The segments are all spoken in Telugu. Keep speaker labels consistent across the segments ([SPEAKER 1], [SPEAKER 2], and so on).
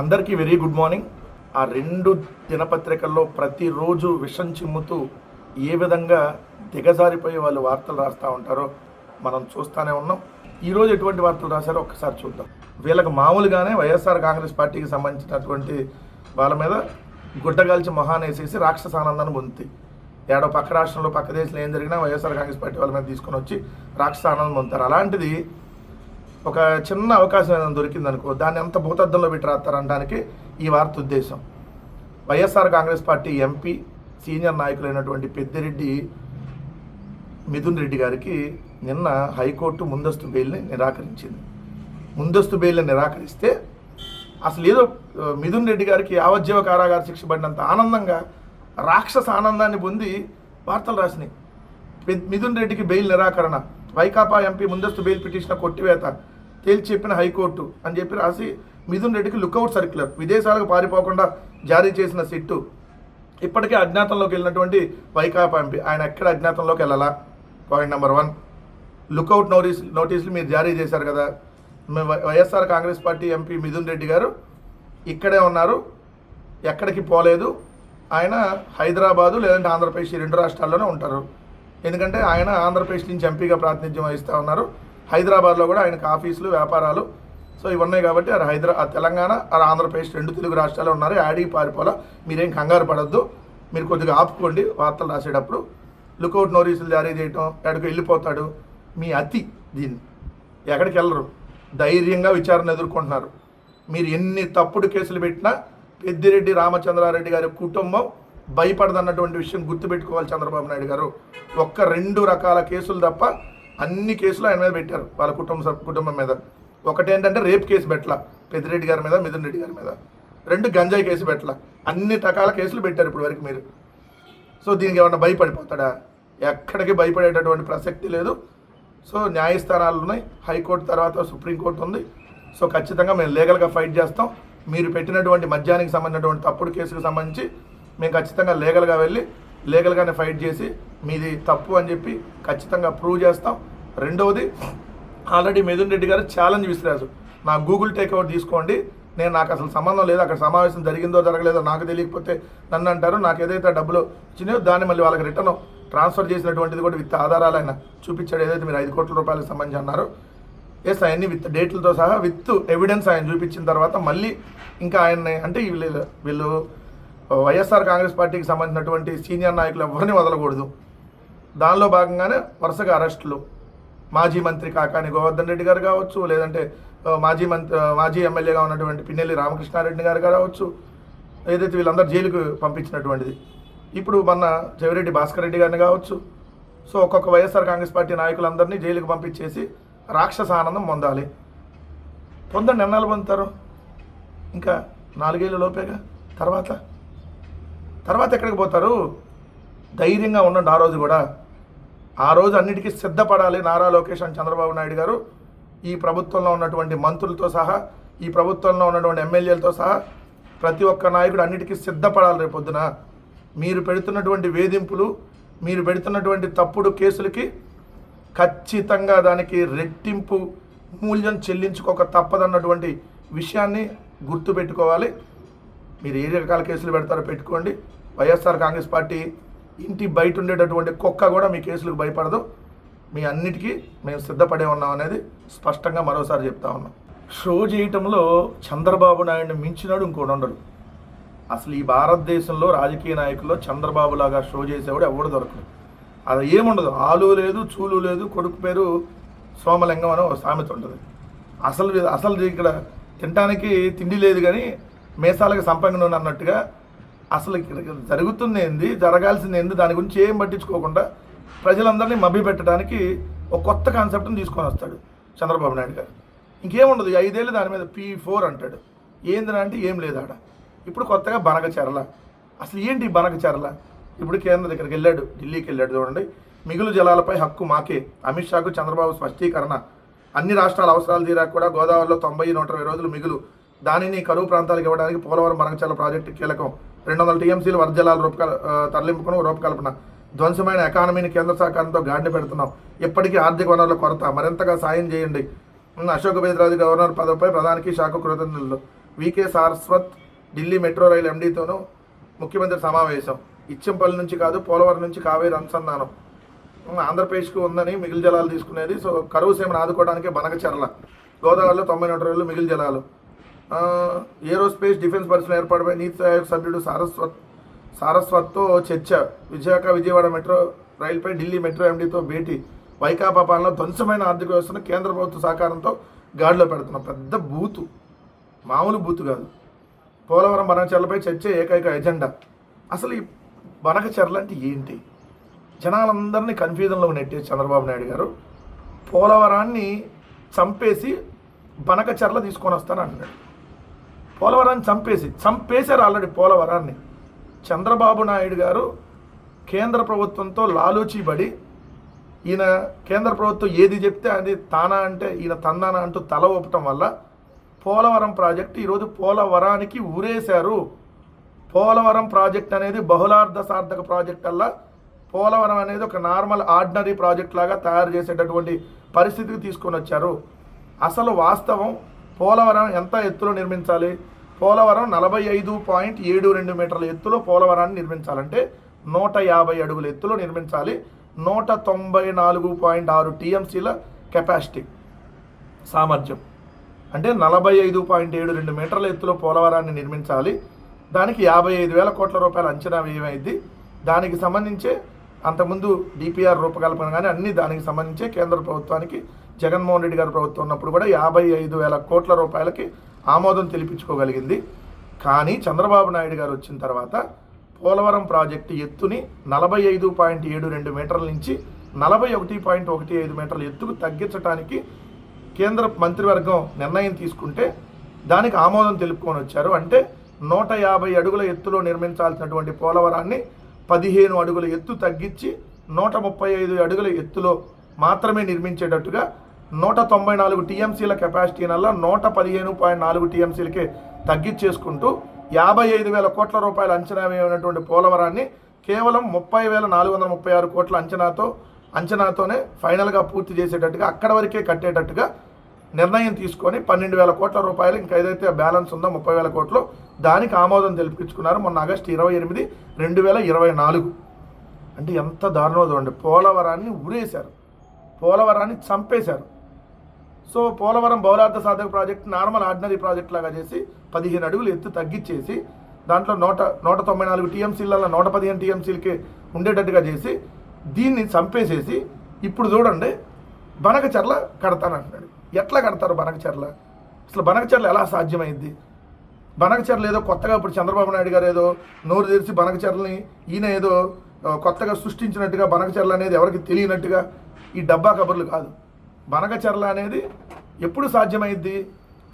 [SPEAKER 1] అందరికీ వెరీ గుడ్ మార్నింగ్. ఆ రెండు దినపత్రికల్లో ప్రతిరోజు విషం చిమ్ముతూ ఏ విధంగా దిగజారిపోయే వాళ్ళు వార్తలు రాస్తూ ఉంటారో మనం చూస్తూనే ఉన్నాం. ఈరోజు ఎటువంటి వార్తలు రాశారో ఒక్కసారి చూద్దాం. వీళ్ళకి మామూలుగానే వైఎస్ఆర్ కాంగ్రెస్ పార్టీకి సంబంధించినటువంటి వాళ్ళ మీద గుడ్డగాల్చి మొహాన్ని వేసేసి రాక్షస ఆనందాన్ని పొందుతాయి ఏడో పక్క రాష్ట్రంలో పక్క దేశంలో ఏం జరిగినా వైఎస్ఆర్ కాంగ్రెస్ పార్టీ వాళ్ళ మీద తీసుకొని వచ్చి రాక్షస ఆనందం పొందుతారు అలాంటిది ఒక చిన్న అవకాశం ఏదైనా దొరికింది అనుకో దాన్ని ఎంత భూతద్దంలో పెట్టి రాస్తారనడానికి ఈ వార్త ఉద్దేశం. YSR Congress party MP senior నాయకులైనటువంటి Peddireddy Mithun Reddy గారికి నిన్న హైకోర్టు ముందస్తు బెయిల్ని నిరాకరించింది. ముందస్తు బెయిల్ని నిరాకరిస్తే అసలు ఏదో మిథున్ రెడ్డి గారికి యావజ్జీవ కారాగార శిక్ష పడినంత ఆనందంగా రాక్షస ఆనందాన్ని పొంది వార్తలు రాసినాయి. మిథున్ రెడ్డికి బెయిల్ నిరాకరణ. వైకాపా ఎంపీ ముందస్తు బెయిల్ పిటిషన్ కొట్టివేత. తేల్చి చెప్పిన హైకోర్టు అని చెప్పి రాసి మిథున్ రెడ్డికి లుక్అవుట్ సర్క్యులర్. విదేశాలకు పారిపోకుండా జారీ చేసిన సిట్టు. ఇప్పటికే అజ్ఞాతంలోకి వెళ్ళినటువంటి వైకాపా ఎంపీ. ఆయన ఎక్కడ అజ్ఞాతంలోకి వెళ్ళాలా? Point number one lookout notice నోటీసులు మీరు జారీ చేశారు కదా. మే- why- YSR Congress party MP Mithun Reddy garu ఇక్కడే ఉన్నారు. ఎక్కడికి పోలేదు. ఆయన హైదరాబాదు లేదంటే ఆంధ్రప్రదేశ్ ఈ రెండు రాష్ట్రాల్లోనే ఉంటారు. ఎందుకంటే ఆయన ఆంధ్రప్రదేశ్ నుంచి ఎంపీగా ప్రాతినిధ్యం వహిస్తూ ఉన్నారు. హైదరాబాద్లో కూడా ఆయనకు ఆఫీసులు వ్యాపారాలు. సో ఇవి ఉన్నాయి కాబట్టి అది హైదరా తెలంగాణ ఆ ఆంధ్రప్రదేశ్ రెండు తెలుగు రాష్ట్రాలు ఉన్నారు. యాడికి పారిపోలా మీరేం కంగారు పడద్దు. మీరు కొద్దిగా ఆపుకోండి వార్తలు రాసేటప్పుడు. లుకౌట్ నోటీసులు జారీ చేయటం ఎక్కడికి వెళ్ళిపోతాడు. మీ అతి దీన్ని ఎక్కడికి వెళ్ళరు. ధైర్యంగా విచారణ ఎదుర్కొంటున్నారు. మీరు ఎన్ని తప్పుడు కేసులు పెట్టినా పెద్దిరెడ్డి రామచంద్రారెడ్డి గారి కుటుంబం భయపడదన్నటువంటి విషయం గుర్తుపెట్టుకోవాలి చంద్రబాబు నాయుడు గారు. ఒక్క రెండు రకాల కేసులు తప్ప అన్ని కేసులు ఆయన మీద పెట్టారు వాళ్ళ కుటుంబ కుటుంబం మీద. ఒకటేంటంటే రేప్ కేసు పెట్టల పెద్దిరెడ్డి గారి మీద మిథున్ రెడ్డి గారి మీద. రెండు గంజాయి కేసు పెట్టల. అన్ని రకాల కేసులు పెట్టారు ఇప్పుడు వరకు మీరు. సో దీనికి ఏమన్నా భయపడిపోతాడా? ఎక్కడికి భయపడేటటువంటి ప్రసక్తి లేదు. సో న్యాయస్థానాలు ఉన్నాయి హైకోర్టు తర్వాత సుప్రీంకోర్టు ఉంది. సో ఖచ్చితంగా మేము లీగల్గా ఫైట్ చేస్తాం. మీరు పెట్టినటువంటి మద్యానికి సంబంధించినటువంటి తప్పుడు కేసుకు సంబంధించి మేము ఖచ్చితంగా లీగల్గా వెళ్ళి లీగల్గానే ఫైట్ చేసి మీది తప్పు అని చెప్పి ఖచ్చితంగా ప్రూవ్ చేస్తాం. రెండవది ఆల్రెడీ మిథున్ రెడ్డి గారు ఛాలెంజ్ విసిరారు. నా గూగుల్ టేక్అవుట్ తీసుకోండి. నేను నాకు అసలు సంబంధం లేదు. అక్కడ సమావేశం జరిగిందో జరగలేదో నాకు తెలియకపోతే నన్ను అంటారు. నాకు ఏదైతే డబ్బులు ఇచ్చినాయో దాన్ని మళ్ళీ వాళ్ళకి రిటర్న్ ట్రాన్స్ఫర్ చేసినటువంటిది కూడా విత్ ఆధారాలు ఆయన చూపించాడు. ఏదైతే మీరు ఐదు కోట్ల రూపాయలకు సంబంధించి అన్నారో. ఎస్ అవన్నీ విత్ డేట్లతో సహా విత్ ఎవిడెన్స్ ఆయన చూపించిన తర్వాత మళ్ళీ ఇంకా ఆయన్ని అంటే వీళ్ళు వీళ్ళు వైఎస్ఆర్ కాంగ్రెస్ పార్టీకి సంబంధించినటువంటి సీనియర్ నాయకులు ఎవరిని వదలకూడదు. దానిలో భాగంగానే వరుసగా అరెస్టులు. మాజీ మంత్రి కాకాని గోవర్ధన్ రెడ్డి గారు కావచ్చు లేదంటే మాజీ మంత్రి మాజీ ఎమ్మెల్యేగా ఉన్నటువంటి పిన్నెల్లి రామకృష్ణారెడ్డి గారు కావచ్చు ఏదైతే వీళ్ళందరూ జైలుకు పంపించినటువంటిది. ఇప్పుడు మొన్న చెవిరెడ్డి భాస్కర్ రెడ్డి గారిని కావచ్చు. సో ఒక్కొక్క వైఎస్ఆర్ కాంగ్రెస్ పార్టీ నాయకులందరినీ జైలుకు పంపించేసి రాక్షస ఆనందం పొందాలి. పొందండి ఎన్నాళ్ళు పొందుతారు. ఇంకా నాలుగేళ్ళ లోపేగా? తర్వాత? తర్వాత ఎక్కడికి పోతారు? ధైర్యంగా ఉండండి ఆ రోజు కూడా. ఆ రోజు అన్నిటికీ సిద్ధపడాలి నారా లోకేష్ అని చంద్రబాబు నాయుడు గారు. ఈ ప్రభుత్వంలో ఉన్నటువంటి మంత్రులతో సహా ఈ ప్రభుత్వంలో ఉన్నటువంటి ఎమ్మెల్యేలతో సహా ప్రతి ఒక్క నాయకుడు అన్నిటికీ సిద్ధపడాలి రేపు పొద్దున. మీరు పెడుతున్నటువంటి వేధింపులు మీరు పెడుతున్నటువంటి తప్పుడు కేసులకి ఖచ్చితంగా దానికి రెట్టింపు మూల్యం చెల్లించుకోక తప్పదన్నటువంటి విషయాన్ని గుర్తుపెట్టుకోవాలి. మీరు ఏ రకాల కేసులు పెడతారో పెట్టుకోండి. వైఎస్ఆర్ కాంగ్రెస్ పార్టీ ఇంటి బయట ఉండేటటువంటి కుక్క కూడా మీ కేసులకు భయపడదు. మీ అన్నిటికీ మేము సిద్ధపడే ఉన్నాం అనేది స్పష్టంగా మరోసారి చెప్తా ఉన్నాం. షో చేయటంలో చంద్రబాబు నాయుడిని మించినాడు ఇంకోటి ఉండడు. అసలు ఈ భారతదేశంలో రాజకీయ నాయకుల్లో చంద్రబాబు లాగా షో చేసేవాడు ఎవడు దొరకదు అది ఏముండదు. ఆలు లేదు చూలు లేదు కొడుకు పేరు సోమలింగం అని ఒక సామెత ఉంటుంది. అసలు అసలు ఇక్కడ తినడానికి తిండి లేదు కానీ మేసాలకు సంపంగ అన్నట్టుగా అసలు జరుగుతుంది ఏంది జరగాల్సింది ఏంది దాని గురించి ఏం పట్టించుకోకుండా ప్రజలందరినీ మభ్య పెట్టడానికి ఒక కొత్త కాన్సెప్ట్ని తీసుకొని వస్తాడు చంద్రబాబు నాయుడు గారు. ఇంకేముండదు ఐదేళ్ళు దాని మీద పీ ఫోర్ అంటాడు. ఏందిరా అంటే ఏం లేదు ఆడ. ఇప్పుడు కొత్తగా బనక చెరల. అసలు ఏంటి బనక చెరల? ఇప్పుడు కేంద్ర దగ్గరికి వెళ్ళాడు ఢిల్లీకి వెళ్ళాడు చూడండి. మిగులు జలాలపై హక్కు మాకే. అమిత్ షాకు చంద్రబాబు స్పష్టీకరణ. అన్ని రాష్ట్రాల అవసరాలు తీరా కూడా గోదావరిలో తొంభై నూట ఇరవై రోజులు మిగులు. దానిని కరువు ప్రాంతాలకు ఇవ్వడానికి పోలవరం బనకచర్ల ప్రాజెక్టు కీలకం. రెండు వందల టీఎంసీలు వరద జలాల రూపకల్ తరలింపుకును రూపకల్పన. ధ్వంసమైన ఎకానమీని కేంద్ర సహకారంతో గాడిని పెడుతున్నాం. ఇప్పటికీ ఆర్థిక వనరుల కొరత. మరింతగా సాయం చేయండి. అశోక్ బేద్రాజు గవర్నర్ పదవిపై ప్రధానికి శాఖ కృతజ్ఞతలు. V K Saraswat Delhi metro రైలు ఎండీతోనూ ముఖ్యమంత్రి సమావేశం. ఇచ్చంపల్లి నుంచి కాదు పోలవరం నుంచి కావేరి అనుసంధానం. ఆంధ్రప్రదేశ్కు ఉందని మిగిలి జలాలు తీసుకునేది. సో కరువు సీమను ఆదుకోవడానికి బనకచెర్ల. గోదావరిలో తొంభై నూట రోజులు మిగిలి జలాలు. ఏరోస్పేస్ డిఫెన్స్ పరిశ్రమ ఏర్పాటుపై నీతి ఆయోగ్ సభ్యుడు సారస్వత్ సారస్వత్తో చర్చ. విశాఖ విజయవాడ మెట్రో రైలుపై ఢిల్లీ మెట్రో ఎండీతో భేటీ. వైకాపా పాలన ధ్వంసమైన ఆర్థిక వ్యవస్థను కేంద్ర ప్రభుత్వ సహకారంతో గాడిలో పెడుతున్నాం పెద్ద బూతు. మామూలు బూతు కాదు. పోలవరం బనకచర్లపై చర్చ ఏకైక ఎజెండా. అసలు ఈ బనకచర్ల అంటే ఏంటి? జనాలందరినీ కన్ఫ్యూజన్లో నెట్టే చంద్రబాబు నాయుడు గారు పోలవరాన్ని చంపేసి బనకచర్ల తీసుకొని వస్తాను అన్నాడు పోలవరాన్ని చంపేసి చంపేశారు ఆల్రెడీ పోలవరాన్ని. చంద్రబాబు నాయుడు గారు కేంద్ర ప్రభుత్వంతో లాలూచీబడి ఈయన కేంద్ర ప్రభుత్వం ఏది చెప్తే అది తానా అంటే ఈయన తందానా అంటూ తల ఊపటం వల్ల పోలవరం ప్రాజెక్టు ఈరోజు పోలవరానికి ఊరేశారు. పోలవరం ప్రాజెక్ట్ అనేది బహుళార్థ సార్థక ప్రాజెక్ట్ అల్లా. పోలవరం అనేది ఒక నార్మల్ ఆర్డినరీ ప్రాజెక్ట్ లాగా తయారు చేసేటటువంటి పరిస్థితికి తీసుకొని వచ్చారు. అసలు వాస్తవం పోలవరం ఎంత ఎత్తులో నిర్మించాలి? పోలవరం నలభై ఐదు పాయింట్ ఏడు రెండు మీటర్ల ఎత్తులో పోలవరాన్ని నిర్మించాలంటే నూట యాభై అడుగుల ఎత్తులో నిర్మించాలి. నూట తొంభై నాలుగు పాయింట్ ఆరు టీఎంసీల కెపాసిటీ. సామర్థ్యం. అంటే నలభై ఐదు పాయింట్ ఏడు రెండు మీటర్ల ఎత్తులో పోలవరాన్ని నిర్మించాలి. దానికి యాభై ఐదు వేల కోట్ల రూపాయల అంచనా వ్యయమైంది దానికి సంబంధించే అంతకుముందు డిపిఆర్ రూపకల్పన కానీ అన్ని దానికి సంబంధించే కేంద్ర ప్రభుత్వానికి జగన్మోహన్ రెడ్డి గారు ప్రభుత్వం ఉన్నప్పుడు కూడా యాభై ఐదు వేల కోట్ల రూపాయలకి ఆమోదం తెలిపించుకోగలిగింది. కానీ చంద్రబాబు నాయుడు గారు వచ్చిన తర్వాత పోలవరం ప్రాజెక్టు ఎత్తుని నలభై ఐదు పాయింట్ ఏడు రెండు మీటర్ల నుంచి నలభై ఒకటి పాయింట్ ఒకటి ఐదు మీటర్ల ఎత్తుకు తగ్గించడానికి కేంద్ర మంత్రివర్గం నిర్ణయం తీసుకుంటే దానికి ఆమోదం తెలుపుకొని వచ్చారు. అంటే నూట యాభై అడుగుల ఎత్తులో నిర్మించాల్సినటువంటి పోలవరాన్ని పదిహేను అడుగుల ఎత్తు తగ్గించి నూట ముప్పై ఐదు అడుగుల ఎత్తులో మాత్రమే నిర్మించేటట్టుగా నూట తొంభై నాలుగు టీఎంసీల కెపాసిటీ నల్ల నూట పదిహేను పాయింట్ నాలుగు టీఎంసీలకే తగ్గించేసుకుంటూ యాభై ఐదు వేల కోట్ల రూపాయల అంచనా వేయనటువంటి పోలవరాన్ని కేవలం ముప్పై వేల నాలుగు వందల ముప్పై ఆరు కోట్ల అంచనాతో అంచనాతోనే ఫైనల్గా పూర్తి చేసేటట్టుగా అక్కడ వరకే కట్టేటట్టుగా నిర్ణయం తీసుకొని పన్నెండు వేల కోట్ల రూపాయలు ఇంకా ఏదైతే బ్యాలెన్స్ ఉందో ముప్పై వేల కోట్లు దానికి ఆమోదం తెలిపించుకున్నారు మొన్న ఆగస్టు ఇరవై ఎనిమిది రెండు వేల ఇరవై నాలుగు. అంటే ఎంత దారుణం చూడండి పోలవరాన్ని ఉరేశారు పోలవరాన్ని చంపేశారు. సో పోలవరం బౌలార్థ సాధక ప్రాజెక్ట్ నార్మల్ ఆర్డినరీ ప్రాజెక్ట్ లాగా చేసి పదిహేను అడుగులు ఎత్తు తగ్గించేసి దాంట్లో నూట నూట తొంభై నాలుగు టీఎంసీలలో నూట పదిహేను టీఎంసీలకే ఉండేటట్టుగా చేసి దీన్ని చంపేసేసి ఇప్పుడు చూడండి బనకచర్ల కడతానంటున్నాడు. ఎట్లా కడతారు బనకచర్ల? అసలు బనకచర్ల ఎలా సాధ్యమైంది? బనకచర్ల ఏదో కొత్తగా ఇప్పుడు చంద్రబాబు నాయుడు గారు ఏదో నోరు తెరిచి బనకచర్లని ఈయన ఏదో కొత్తగా సృష్టించినట్టుగా బనకచర్ల అనేది ఎవరికి తెలియనట్టుగా ఈ డబ్బా కబుర్లు కాదు. బనగచర్ల అనేది ఎప్పుడు సాధ్యమైంది?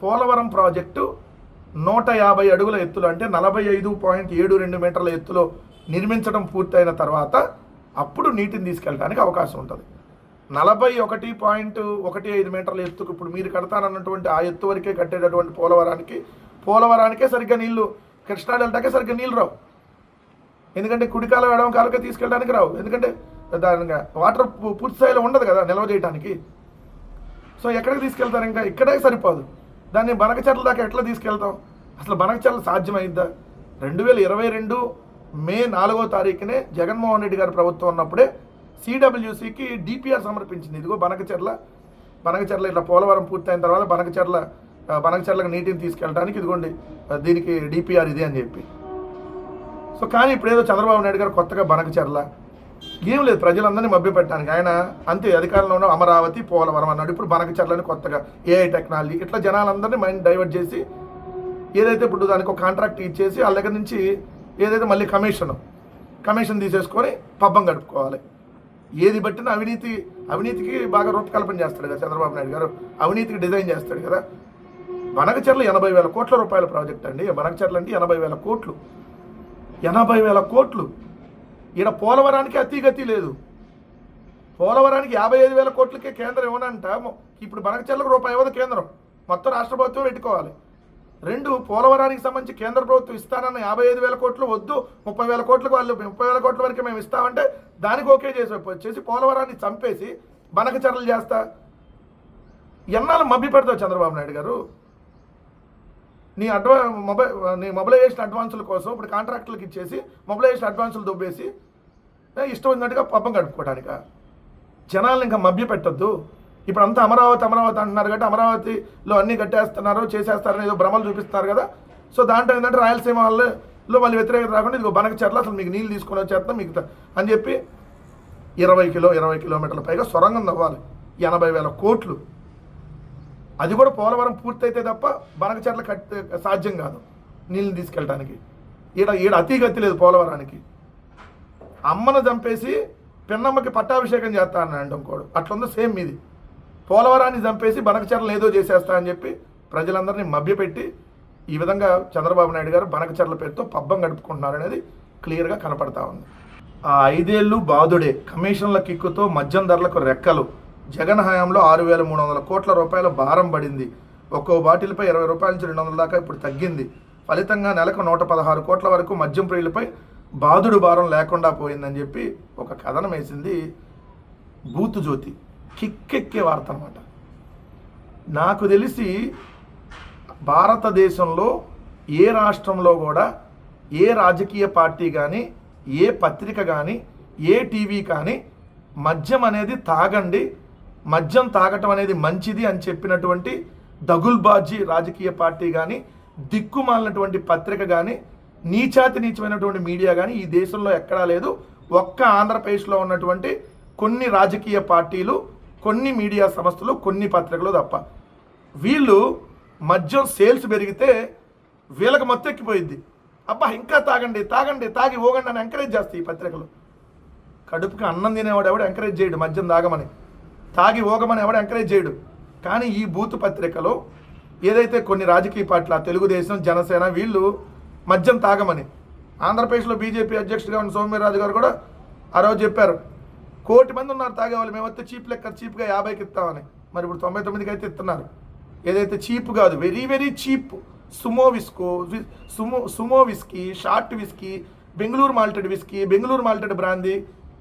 [SPEAKER 1] పోలవరం ప్రాజెక్టు నూట యాభై అడుగుల ఎత్తులో అంటే నలభై ఐదు పాయింట్ ఏడు రెండు మీటర్ల ఎత్తులో నిర్మించడం పూర్తయిన తర్వాత అప్పుడు నీటిని తీసుకెళ్ళడానికి అవకాశం ఉంటుంది. నలభై ఒకటి పాయింట్ ఒకటి ఐదు మీటర్ల ఎత్తుకు ఇప్పుడు మీరు కడతానన్నటువంటి ఆ ఎత్తు వరకే కట్టేటటువంటి పోలవరానికి పోలవరానికే సరిగ్గా నీళ్ళు కృష్ణా డెల్టాకే సరిగ్గా నీళ్ళు రావు. ఎందుకంటే కుడికాల ఎడమ కాలకే తీసుకెళ్ళడానికి రావు. ఎందుకంటే దాని వాటర్ పూర్తి స్థాయిలో ఉండదు కదా నిల్వ చేయడానికి సో ఎక్కడికి తీసుకెళ్తారు ఇంకా? ఇక్కడే సరిపోదు. దాన్ని బనకచర్ల దాకా ఎట్లా తీసుకెళ్తాం? అసలు బనకచర్ల సాధ్యమైందా? రెండు వేల ఇరవై రెండు మే నాలుగో తారీఖునే జగన్మోహన్ రెడ్డి గారి ప్రభుత్వం ఉన్నప్పుడే సిడబ్ల్యూసికి డిపిఆర్ సమర్పించింది. ఇదిగో బనకచర్ల బనకచర్ల ఇట్లా పోలవరం పూర్తయిన తర్వాత బనకచర్ల బనకచర్లకు నీటిని తీసుకెళ్ళడానికి ఇదిగోండి దీనికి డిపిఆర్ ఇది అని చెప్పి. సో కానీ ఇప్పుడు ఏదో చంద్రబాబు నాయుడు గారు కొత్తగా బనకచర్ల ఏం లేదు ప్రజలందరినీ మభ్యపెట్టడానికి. ఆయన అంతే అధికారంలో ఉన్న అమరావతి పోలవరం అన్నాడు. ఇప్పుడు బనకచర్లని కొత్తగా ఏఐ టెక్నాలజీ ఇట్లా జనాలందరినీ మైండ్ డైవర్ట్ చేసి ఏదైతే ఇప్పుడు దానికి ఒక కాంట్రాక్ట్ ఇచ్చేసి వాళ్ళ దగ్గర నుంచి ఏదైతే మళ్ళీ కమిషన్ కమిషన్ తీసేసుకొని పబ్బం గడుపుకోవాలి ఏది బట్టిన అవినీతి అవినీతికి బాగా రూపకల్పన చేస్తాడు కదా చంద్రబాబు నాయుడు గారు. అవినీతికి డిజైన్ చేస్తాడు కదా. బనకచర్ల ఎనభై వేల కోట్ల రూపాయల ప్రాజెక్ట్ అండి. బనకచర్ల అంటే ఎనభై వేల కోట్లు. ఎనభై వేల కోట్లు. ఈడ పోలవరానికి అతిగతి లేదు. పోలవరానికి యాభై ఐదు వేల కోట్లకే కేంద్రం ఇవ్వనంట. ఇప్పుడు బనకచెల్లకు రూపాయి ఇవ్వదు కేంద్రం. మొత్తం రాష్ట్ర ప్రభుత్వం పెట్టుకోవాలి. రెండు పోలవరానికి సంబంధించి కేంద్ర ప్రభుత్వం ఇస్తానన్న యాభై ఐదు వేల కోట్లు వద్దు ముప్పై వేల కోట్లకు వాళ్ళు ముప్పై వేల కోట్ల వరకు మేము ఇస్తామంటే దానికి ఓకే చేసి వచ్చేసి పోలవరాన్ని చంపేసి బనకచర్లు చేస్తా. ఎన్నాళ్ళు మభ్య పెడతావు చంద్రబాబు నాయుడు గారు? నీ అడ్వా మొబైల్ నీ మొబిలైజేషన్ అడ్వాన్సుల కోసం ఇప్పుడు కాంట్రాక్టులకు ఇచ్చేసి మొబిలైజేషన్ అడ్వాన్సులు దొబ్బేసి ఇష్టం ఉన్నట్టుగా పబ్బం గడుపుకోవడానిక జనాలను ఇంకా మభ్య పెట్టద్దు ఇప్పుడు అంతా అమరావతి అమరావతి అంటున్నారు కాబట్టి అమరావతిలో అన్నీ కట్టేస్తున్నారు చేసేస్తారని ఏదో భ్రమలు చూపిస్తున్నారు కదా. సో దాంట్లో ఏంటంటే రాయలసీమ వాళ్ళలో మళ్ళీ వ్యతిరేకత రాకుండా ఇదిగో బనక చెట్ల అసలు మీకు నీళ్ళు తీసుకొని వచ్చేస్తాం మీకు అని చెప్పి ఇరవై కిలో ఇరవై కిలోమీటర్ల పైగా సొరంగం తవ్వాలి ఎనభై వేల కోట్లు. అది కూడా పోలవరం పూర్తయితే తప్ప బనక చెట్ల కట్ సాధ్యం కాదు నీళ్ళని తీసుకెళ్ళడానికి ఈడ ఈడ అతిగతి లేదు పోలవరానికి. అమ్మను చంపేసి పిన్నమ్మకి పట్టాభిషేకం చేస్తా అన్నాడు ఇంకోడు అట్లుందో సేమ్ మీది పోలవరాన్ని చంపేసి బనకచర్లు ఏదో చేసేస్తా అని చెప్పి ప్రజలందరినీ మభ్యపెట్టి ఈ విధంగా చంద్రబాబు నాయుడు గారు బనకచర్ల పేరుతో పబ్బం గడుపుకుంటున్నారు అనేది క్లియర్గా కనపడతా ఉంది. ఆ ఐదేళ్ళు బాధుడే కమిషన్ల కిక్కుతో మద్యం ధరలకు రెక్కలు. జగన్ హయాంలో ఆరు వేల మూడు వందల కోట్ల రూపాయల భారం పడింది. ఒక్కో బాటిల్పై ఇరవై రూపాయల నుంచి రెండు వందల దాకా ఇప్పుడు తగ్గింది. ఫలితంగా నెలకు నూట పదహారు కోట్ల వరకు మద్యం ప్రియులపై బాధుడు భారం లేకుండా పోయిందని చెప్పి ఒక కథనం వేసింది బూతు జ్యోతి. కిక్కెక్కే వార్త అనమాట నాకు తెలిసి భారతదేశంలో ఏ రాష్ట్రంలో కూడా ఏ రాజకీయ పార్టీ కానీ ఏ పత్రిక కానీ ఏ టీవీ కానీ మద్యం అనేది తాగండి మద్యం తాగటం అనేది మంచిది అని చెప్పినటువంటి దగుల్బాజీ రాజకీయ పార్టీ కానీ దిక్కుమాలినటువంటి పత్రిక కానీ నీచాతి నీచమైనటువంటి మీడియా కానీ ఈ దేశంలో ఎక్కడా లేదు. ఒక్క ఆంధ్రప్రదేశ్లో ఉన్నటువంటి కొన్ని రాజకీయ పార్టీలు కొన్ని మీడియా సంస్థలు కొన్ని పత్రికలు తప్ప. వీళ్ళు మద్యం సేల్స్ పెరిగితే వీళ్ళకి మొత్తం ఎక్కిపోయింది అబ్బా ఇంకా తాగండి తాగండి తాగి ఓగండి అని ఎంకరేజ్ చేస్తాయి ఈ పత్రికలు. కడుపుకి అన్నం తినేవాడు ఎవడు ఎంకరేజ్ చేయడు మద్యం తాగమని. తాగి ఓగమని ఎవడు ఎంకరేజ్ చేయడు. కానీ ఈ బూత్ పత్రికలో ఏదైతే కొన్ని రాజకీయ పార్టీలు తెలుగుదేశం జనసేన వీళ్ళు మద్యం తాగమని ఆంధ్రప్రదేశ్లో బీజేపీ అధ్యక్షుడిగా ఉన్న సోమ్యరాజు గారు కూడా ఆ రోజు చెప్పారు కోటి మంది ఉన్నారు తాగేవాళ్ళు మేము వస్తే చీప్ లెక్క చీప్గా యాభైకి ఇస్తామని. మరి ఇప్పుడు తొంభై తొమ్మిదికి అయితే ఇస్తున్నారు. ఏదైతే చీప్ కాదు very very cheap. Sumo whisky Sumo Sumo whisky short whisky Bengaluru malted whisky Bengaluru malted brandy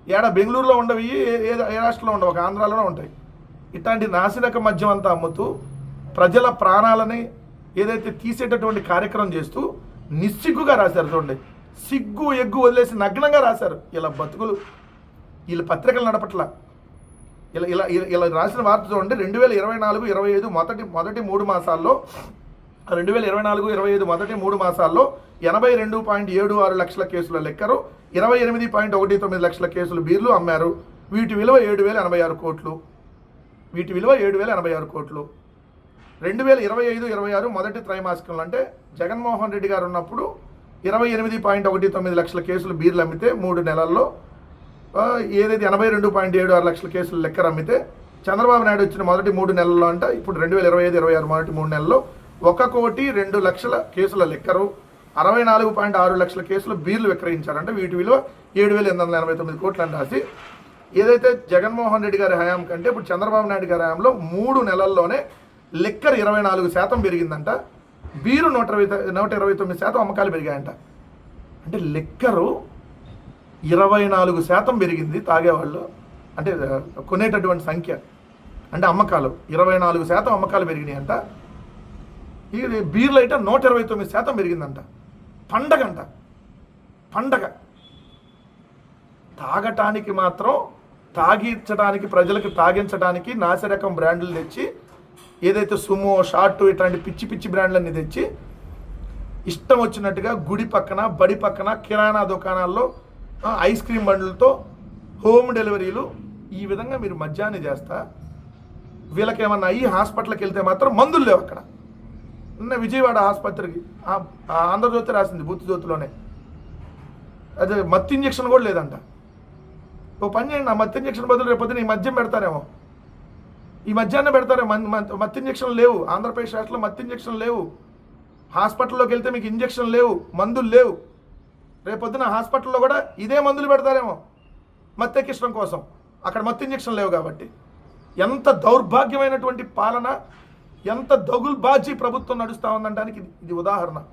[SPEAKER 1] ఏడ బెంగళూరులో ఉండవి ఏ ఏ- రాష్ట్రంలో ఉండవు ఒక ఆంధ్రాలోనే ఉంటాయి. ఇట్లాంటి నాసిరక మద్యం అంతా అమ్ముతూ ప్రజల ప్రాణాలని ఏదైతే తీసేటటువంటి కార్యక్రమం చేస్తూ నిస్సిగ్గుగా రాశారు చూడండి. సిగ్గు ఎగ్గు వదిలేసి నగ్నంగా రాశారు. ఇలా బతుకులు వీళ్ళ పత్రికలు నడపట్ల. ఇలా ఇలా ఇలా- ఇలా రాసిన వార్త చూడండి. రెండు వేల ఇరవై నాలుగు ఇరవై ఐదు మొదటి మొదటి మూడు మాసాల్లో రెండు వేల ఇరవై నాలుగు ఇరవై ఐదు మొదటి మూడు మాసాల్లో ఎనభై రెండు పాయింట్ ఏడు ఆరు లక్షల కేసుల లెక్కరు ఇరవై ఎనిమిది పాయింట్ ఒకటి తొమ్మిది లక్షల కేసులు బీర్లు అమ్మారు వీటి విలువ ఏడు వేల ఎనభై ఆరు కోట్లు. వీటి విలువ ఏడు వేల ఎనభై ఆరు కోట్లు. రెండు వేల ఇరవై ఐదు ఇరవై ఆరు మొదటి త్రైమాసికంలో అంటే జగన్మోహన్ రెడ్డి గారు ఉన్నప్పుడు ఇరవై ఎనిమిది పాయింట్ ఒకటి తొమ్మిది లక్షల కేసులు బీర్లు అమ్మితే మూడు నెలల్లో ఏదైతే ఎనభై రెండు పాయింట్ ఏడు ఆరు లక్షల కేసులు లెక్కరు అమ్మితే చంద్రబాబు నాయుడు వచ్చిన మొదటి మూడు నెలల్లో అంట ఇప్పుడు రెండు వేల ఇరవై ఐదు ఇరవై ఆరు మొదటి మూడు నెలల్లో ఒక కోటి రెండు లక్షల కేసుల లెక్కరు. అరవై నాలుగు పాయింట్ ఆరు లక్షల కేసులు బీర్లు విక్రయించారంటే. వీటి విలువ ఏడు వేల ఎనిమిది వందల ఎనభై తొమ్మిది కోట్లు అని రాసి ఏదైతే జగన్మోహన్ రెడ్డి గారి హయాం కంటే ఇప్పుడు చంద్రబాబు నాయుడు గారి హయాంలో మూడు నెలల్లోనే లిక్కర్ ఇరవై నాలుగు శాతం పెరిగిందంట. బీరు నూట ఇరవై నూట ఇరవై తొమ్మిది శాతం అమ్మకాలు పెరిగాయంట. అంటే లెక్కరు ఇరవై నాలుగు శాతం పెరిగింది తాగేవాళ్ళు. అంటే కొనేటటువంటి సంఖ్య. అంటే అమ్మకాలు ఇరవై నాలుగు శాతం అమ్మకాలు పెరిగినాయి అంట ఇది బీర్లు అయితే నూట ఇరవై తొమ్మిది శాతం పెరిగిందంట. పండగ అంట పండగ. తాగటానికి మాత్రం తాగించడానికి ప్రజలకు తాగించడానికి నాసిరకం బ్రాండ్లు తెచ్చి ఏదైతే సుమో షార్ట్ ఇట్లాంటి పిచ్చి పిచ్చి బ్రాండ్లన్నీ తెచ్చి ఇష్టం వచ్చినట్టుగా గుడి పక్కన బడి పక్కన కిరాణా దుకాణాల్లో ఐస్ క్రీమ్ బండ్లతో హోమ్ డెలివరీలు ఈ విధంగా మీరు మధ్యాహ్నం చేస్తా వీళ్ళకేమన్నా అయ్యి హాస్పిటల్కి వెళ్తే మాత్రం మందులు లేవు అక్కడ. నిన్న విజయవాడ ఆసుపత్రికి ఆంధ్రజ్యోతి రాసింది బూత్ జ్యోతిలోనే. అదే మత్తి ఇంజక్షన్ కూడా లేదంట. ఓ పని చేయండి ఆ మత్తి ఇంజక్షన్ బదులు రేపు ఈ మద్యం పెడతారేమో. ఈ మధ్యాహ్నం పెడతారే మన్- మన్- ఇంజక్షన్ లేవు. ఆంధ్రప్రదేశ్ రాష్ట్రంలో మత్తి ఇంజక్షన్ లేవు. హాస్పిటల్లోకి వెళ్తే మీకు ఇంజక్షన్ లేవు మందులు లేవు. రేపొద్దున హాస్పిటల్లో కూడా ఇదే మందులు పెడతారేమో మత్తి ఎక్కించడం కోసం. అక్కడ మత్తు ఇంజక్షన్ లేవు కాబట్టి. ఎంత దౌర్భాగ్యమైనటువంటి పాలన ఎంత దగుల్బాజీ ప్రభుత్వం నడుస్తూ ఉందనడానికి ఇది- ఇది ఉదాహరణ.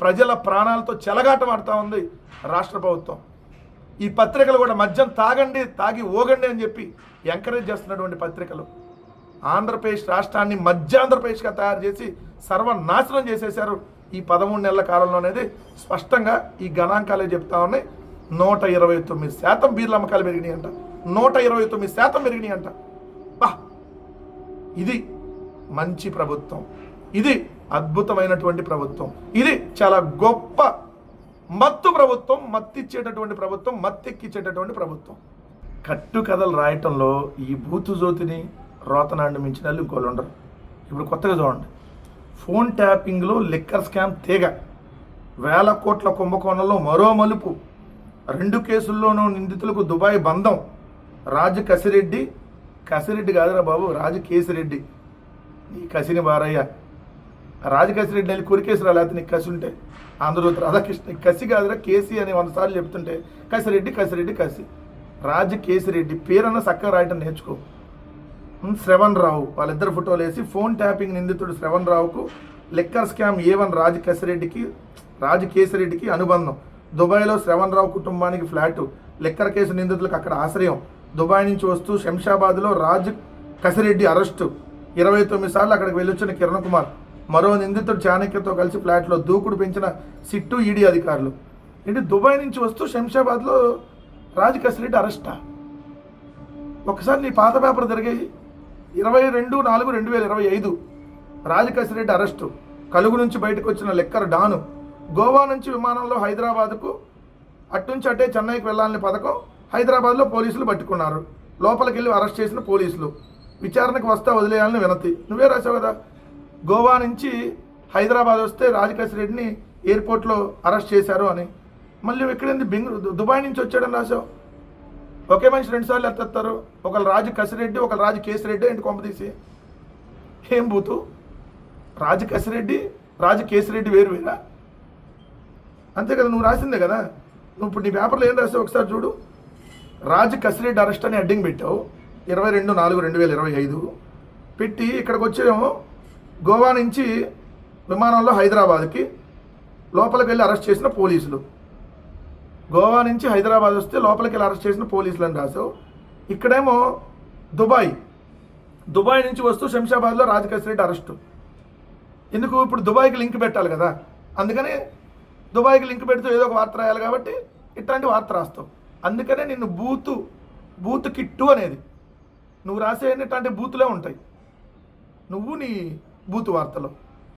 [SPEAKER 1] ప్రజల ప్రాణాలతో చెలగాటం ఆడుతూ ఉంది రాష్ట్ర ప్రభుత్వం. ఈ పత్రికలు కూడా మద్యం తాగండి తాగి ఓగండి అని చెప్పి ఎంకరేజ్ చేస్తున్నటువంటి పత్రికలు. ఆంధ్రప్రదేశ్ రాష్ట్రాన్ని మధ్యాంధ్రప్రదేశ్గా తయారు చేసి సర్వనాశనం చేసేశారు ఈ పదమూడు నెలల కాలంలో అనేది స్పష్టంగా ఈ గణాంకాలే చెప్తా ఉన్నాయి. నూట ఇరవై తొమ్మిది శాతం బీర్ల అమ్మకాలు పెరిగినాయి అంట నూట ఇరవై తొమ్మిది శాతం పెరిగినాయి అంట బా! ఇది మంచి ప్రభుత్వం. ఇది అద్భుతమైనటువంటి ప్రభుత్వం. ఇది చాలా గొప్ప మత్తు ప్రభుత్వం మత్తిచ్చేటటువంటి ప్రభుత్వం మత్తెక్కిచ్చేటటువంటి ప్రభుత్వం. కట్టు కథలు రాయటంలో ఈ బూతు జ్యోతిని రోతనాండి మించిన వాళ్ళు ఇంకోళ్ళు ఉండరు. ఇప్పుడు కొత్తగా చూడండి. ఫోన్ ట్యాపింగ్లో లిక్కర్ స్కామ్ తీగ. వేల కోట్ల కుంభకోణంలో మరో మలుపు. రెండు కేసుల్లోనూ నిందితులకు దుబాయ్ బంధం. రాజు కసిరెడ్డి కసిరెడ్డి కాదురా బాబు రాజు కేసిరెడ్డి. నీ కసిని బారయ్య రాజు కసిరెడ్డి వెళ్ళి కురికేసిరా లేకపోతే నీకు కసి ఉంటే? ఆంధ్రజ్యోతి రాధాకృష్ణ కసి కాదురా కేసీ అని వంద సార్లు చెప్తుంటే కసిరెడ్డి కసిరెడ్డి కసి. రాజ కేసిరెడ్డి పేరన్న చక్కగా రాయటం నేర్చుకో. శ్రవణ్ రావు వాళ్ళిద్దరు ఫోటోలు వేసి ఫోన్ ట్యాపింగ్ నిందితుడు శ్రవణ్ రావుకు liquor scam A one Raju కసిరెడ్డికి Raju కేసిరెడ్డికి అనుబంధం. దుబాయ్లో శ్రవణ్ రావు కుటుంబానికి ఫ్లాటు. లెక్కర్ కేసు నిందితులకు అక్కడ ఆశ్రయం. దుబాయ్ నుంచి వస్తూ శంషాబాద్లో రాజు కసిరెడ్డి అరెస్టు. ఇరవై తొమ్మిది సార్లు అక్కడికి వెళ్ళొచ్చిన కిరణ్ కుమార్ మరో నిందితుడు చాణక్యతో కలిసి ఫ్లాట్లో దూకుడు పెంచిన సిట్టు ఈడీ అధికారులు. ఏంటి దుబాయ్ నుంచి వస్తూ శంషాబాద్లో రాజు కసిరెడ్డి అరెస్టా? ఒకసారి నీ పాత పేపర్ తిరిగాయి ఇరవై రెండు నాలుగు రెండు వేల ఇరవై ఐదు రాజకసిరెడ్డి అరెస్టు. కలుగు నుంచి బయటకు వచ్చిన లెక్కర్ డాను గోవా నుంచి విమానంలో హైదరాబాద్కు అట్నుంచి అటే చెన్నైకి వెళ్ళాలని పథకం హైదరాబాద్లో పోలీసులు పట్టుకున్నారు. లోపలికి వెళ్ళి అరెస్ట్ చేసిన పోలీసులు. విచారణకు వస్తా వదిలేయాలని వినతి. నువ్వే రాసావు కదా? గోవా నుంచి హైదరాబాద్ వస్తే రాజకసిరెడ్డిని ఎయిర్పోర్ట్లో అరెస్ట్ చేశారు అని. మళ్ళీ ఎక్కడైంది బెంగళూరు దుబాయ్ నుంచి వచ్చాడని రాసావు ఒకే మనిషి రెండుసార్లు ఎత్తేస్తారు. ఒకళ్ళు రాజు కసిరెడ్డి ఒకళ్ళు రాజు కేసిరెడ్డి ఏంటి కొంపతీసి ఏం బూతు? రాజు కసిరెడ్డి రాజు కేసిరెడ్డి వేరు వేరా? అంతే కదా నువ్వు రాసిందే కదా? నువ్వు ఇప్పుడు నీ పేపర్లో ఏం రాసావు ఒకసారి చూడు. రాజు కసిరెడ్డి అరెస్ట్ అని హెడ్డింగ్ పెట్టావు. ఇరవై రెండు నాలుగు రెండు వేల ఇరవై ఐదు. పెట్టి ఇక్కడికి వచ్చేమో గోవా నుంచి విమానంలో హైదరాబాద్కి లోపలికి వెళ్ళి అరెస్ట్ చేసిన పోలీసులు. గోవా నుంచి హైదరాబాద్ వస్తే లోపలికి వెళ్ళి అరెస్ట్ చేసిన పోలీసులు అని రాసావు ఇక్కడేమో దుబాయ్. దుబాయ్ నుంచి వస్తూ శంషాబాద్లో రాజకేశ్వర రెడ్డి అరెస్టు. ఎందుకు? ఇప్పుడు దుబాయ్కి లింక్ పెట్టాలి కదా. అందుకని దుబాయ్కి లింక్ పెడితే ఏదో ఒక వార్త రాయాలి కాబట్టి ఇట్లాంటి వార్త రాస్తావు. అందుకనే నిన్ను బూతు బూత్ కిట్టు అనేది నువ్వు రాసేటువంటి బూతులే ఉంటాయి. నువ్వు నీ బూతు వార్తలో.